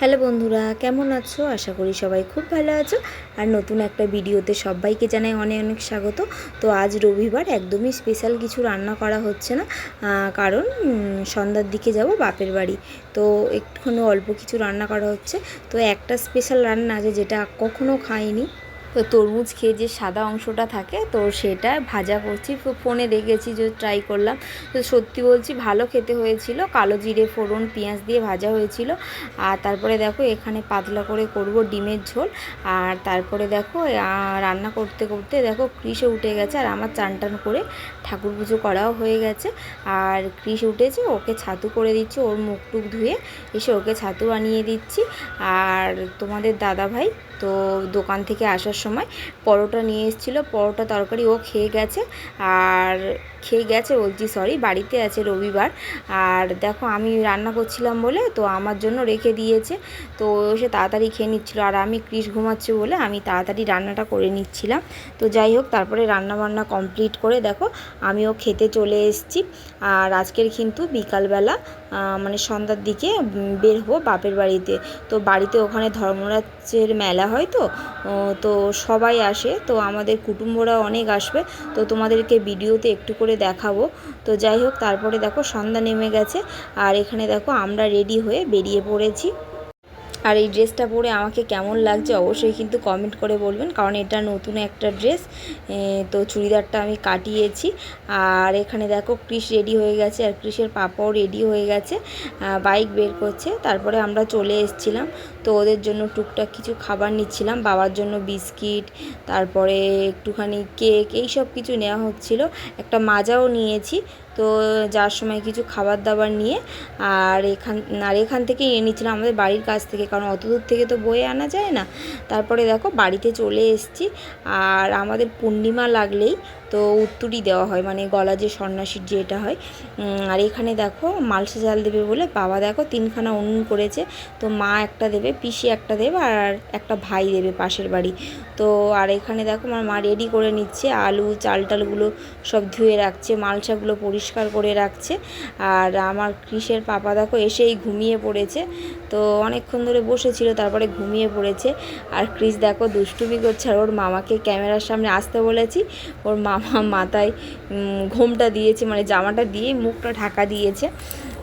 Hello বন্ধুরা, কেমন আছো? আশা করি সবাই খুব ভালো আছো। আর নতুন একটা ভিডিওতে সবাইকে জানাই অনেক অনেক স্বাগত। তো আজ রবিবার, একদমই স্পেশাল কিছু রান্না করা হচ্ছে না। কারণ সন্ধ্যার দিকে যাব বাপের বাড়ি। তো একটুখানি অল্প কিছু রান্না করা হচ্ছে। তো একটা স্পেশাল রান্না আছে যেটা কখনও খাইনি। তো তরমুজ খেয়ে যে সাদা অংশটা থাকে, তো সেটা ভাজা করছি। ফোনে দেখেছি যে ট্রাই করলাম। তো সত্যি বলছি, ভালো খেতে হয়েছিল। কালো জিরে, ফোড়ন, পেঁয়াজ দিয়ে ভাজা হয়েছিল। আর তারপরে দেখো, এখানে পাতলা করে করব ডিমের ঝোল। আর তারপরে দেখো রান্না করতে করতে দেখো কৃষে উঠে গেছে। আর আমার চান টান করে ঠাকুর পুজো করাও হয়ে গেছে। আর কৃষ উঠেছে, ওকে ছাতু করে দিচ্ছি, ওর মুখ টুক ধুয়ে এসে ওকে ছাতু বানিয়ে দিচ্ছি। আর তোমাদের দাদা ভাই তো দোকান থেকে আসার সময় পরোটা নিয়ে এসেছিল, পরোটা তরকারি ও খেয়ে গেছে। আর খেয়ে গেছে বলছি সরি, বাড়িতে আছে রবিবার। আর দেখো আমি রান্না করছিলাম বলে তো আমার জন্য রেখে দিয়েছে। তো এসে তাড়াতাড়ি খেয়ে নিচ্ছিলো। আর আমি কৃষ ঘুমাচ্ছে বলে আমি তাড়াতাড়ি রান্নাটা করে নিচ্ছিলাম। তো যাই হোক, তারপরে রান্না বান্না কমপ্লিট করে দেখো আমিও খেতে চলে এসেছি। আর আজকের কিন্তু বিকালবেলা মানে সন্ধ্যার দিকে বের হব বাপের বাড়িতে। তো বাড়িতে ওখানে ধর্মরাজের মেলা হয় তো তো সবাই আসে, তো আমাদের কুটুম্বরা অনেক আসবে, তো তোমাদেরকে ভিডিওতে একটু করে দেখাবো। তো যাই হোক, তারপরে দেখো সন্ধ্যা নেমে গেছে, আর এখানে দেখো আমরা রেডি হয়ে বেরিয়ে পড়েছি। আর এই ড্রেসটা পরে আমাকে কেমন লাগছে অবশ্যই কিন্তু কমেন্ট করে বলবেন, কারণ এটা নতুন একটা ড্রেস তো চুড়িদারটা আমি কাটিয়েছি। আর এখানে দেখো ক্রিস রেডি হয়ে গেছে, আর ক্রিসের পাপাও রেডি হয়ে গেছে বাইক বের করছে। তারপরে আমরা চলে এসেছিলাম, তো ওদের জন্য টুকটাক কিছু খাবার নিচ্ছিলাম, বাবার জন্য বিস্কিট, তারপরে একটুখানি কেক, এই সব কিছু নেওয়া হচ্ছিল। একটা মাজাও নিয়েছি তো যাওয়ার সময় কিছু খাবার দাবার নিয়ে আর এখান আর এখান থেকে নিয়ে নিচ্ছিলাম আমাদের বাড়ির কাছ থেকে, কারণ অত দূর থেকে তো বয়ে আনা যায় না। তারপরে দেখো বাড়িতে চলে এসেছি, আর আমাদের পূর্ণিমা লাগলেই তো উত্তুরি দেওয়া হয় মানে গলা যে সন্ন্যাসীর যেটা হয়। আর এখানে দেখো, মালসা চাল দেবে বলে বাবা দেখো তিনখানা উনুন করেছে। তো মা একটা দেবে, পিসি একটা দেবে, আর একটা ভাই দেবে পাশের বাড়ি। তো আর এখানে দেখো, আমার মা রেডি করে নিচ্ছে, আলু চাল টালগুলো সব ধুয়ে রাখছে, মালসাগুলো পরিষ্কার করে রাখছে। আর আমার কৃষের পাপা দেখো এসেই ঘুমিয়ে পড়েছে। তো অনেকক্ষণ ধরে বসেছিল, তারপরে ঘুমিয়ে পড়েছে। আর ক্রিস দেখো দুষ্টুমি করছে, আর ওর মামাকে ক্যামেরার সামনে আসতে বলেছি। ওর মামা মাথায় ঘোমটা দিয়েছে মানে জামাটা দিয়ে মুখটা ঢাকা দিয়েছে।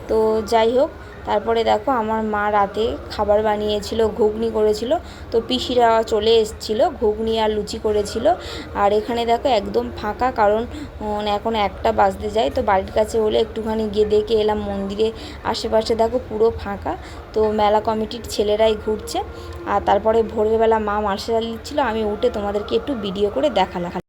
তো যাই হোক, তারপরে দেখো আমার মা রাতে খাবার বানিয়েছিল, ঘুগনি করেছিল। তো পিসিরা চলে এসেছিল, ঘুগনি আর লুচি করেছিল। আর এখানে দেখো একদম ফাঁকা, কারণ এখন একটা বাজতে যায়। তো বাড়ির কাছে হলে একটুখানি গিয়ে দেখে এলাম মন্দিরে। আশেপাশে দেখো পুরো ফাঁকা। তো মেলা কমিটির ছেলেরাই ঘুরছে। আর তারপরে ভোরবেলা মা মার্শাল দিচ্ছিল, আমি উঠে তোমাদেরকে একটু ভিডিও করে দেখালাম।